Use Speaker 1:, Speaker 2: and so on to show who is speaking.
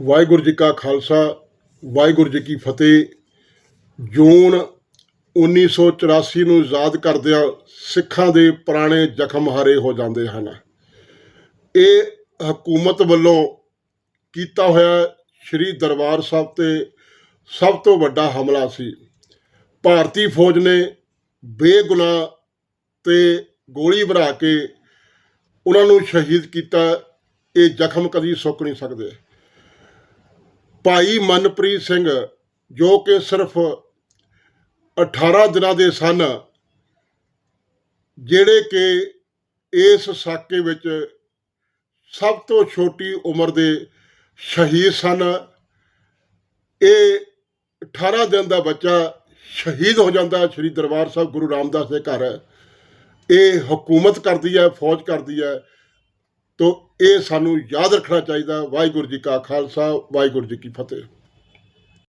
Speaker 1: ਵਾਹਿਗੁਰੂ ਜੀ ਕਾ ਖਾਲਸਾ, ਵਾਹਿਗੁਰੂ ਜੀ ਕੀ ਫਤਿਹ। ਜੂਨ 1984 ਨੂੰ ਯਾਦ ਕਰਦਿਆਂ ਸਿੱਖਾਂ ਦੇ ਪੁਰਾਣੇ ਜ਼ਖਮ ਹਾਰੇ ਹੋ ਜਾਂਦੇ ਹਨ। ਇਹ ਹਕੂਮਤ ਵੱਲੋਂ ਕੀਤਾ ਹੋਇਆ ਸ੍ਰੀ ਦਰਬਾਰ ਸਾਹਿਬ ਤੇ ਸਭ ਤੋਂ ਵੱਡਾ ਹਮਲਾ ਸੀ। ਭਾਰਤੀ ਫੌਜ ਨੇ ਬੇਗੁਨਾਹ ਤੇ ਗੋਲੀ ਭਰਾ ਕੇ ਉਹਨਾਂ ਨੂੰ ਸ਼ਹੀਦ ਕੀਤਾ। ਇਹ ਜ਼ਖਮ ਕਦੀ ਸੁੱਕ ਨਹੀਂ ਸਕਦੇ। ਭਾਈ ਮਨਪ੍ਰੀਤ ਸਿੰਘ, ਜੋ ਕਿ ਸਿਰਫ 18 ਦਿਨਾਂ ਦੇ ਸਨ, ਜਿਹੜੇ ਕਿ ਇਸ ਸਾਕੇ ਵਿੱਚ ਸਭ ਤੋਂ ਛੋਟੀ ਉਮਰ ਦੇ ਸ਼ਹੀਦ ਸਨ। ਇਹ 18 ਦਿਨ ਦਾ ਬੱਚਾ ਸ਼ਹੀਦ ਹੋ ਜਾਂਦਾ ਸ੍ਰੀ ਦਰਬਾਰ ਸਾਹਿਬ ਗੁਰੂ ਰਾਮਦਾਸ ਦੇ ਘਰ। ਇਹ ਹਕੂਮਤ ਕਰਦੀ ਹੈ, ਫੌਜ ਕਰਦੀ ਹੈ। ਤੋ ਇਹ ਸਾਨੂੰ ਯਾਦ ਰੱਖਣਾ ਚਾਹੀਦਾ। ਵਾਹਿਗੁਰੂ ਜੀ ਕਾ ਖਾਲਸਾ ਵਾਹਿਗੁਰੂ ਜੀ ਕੀ ਫਤਿਹ।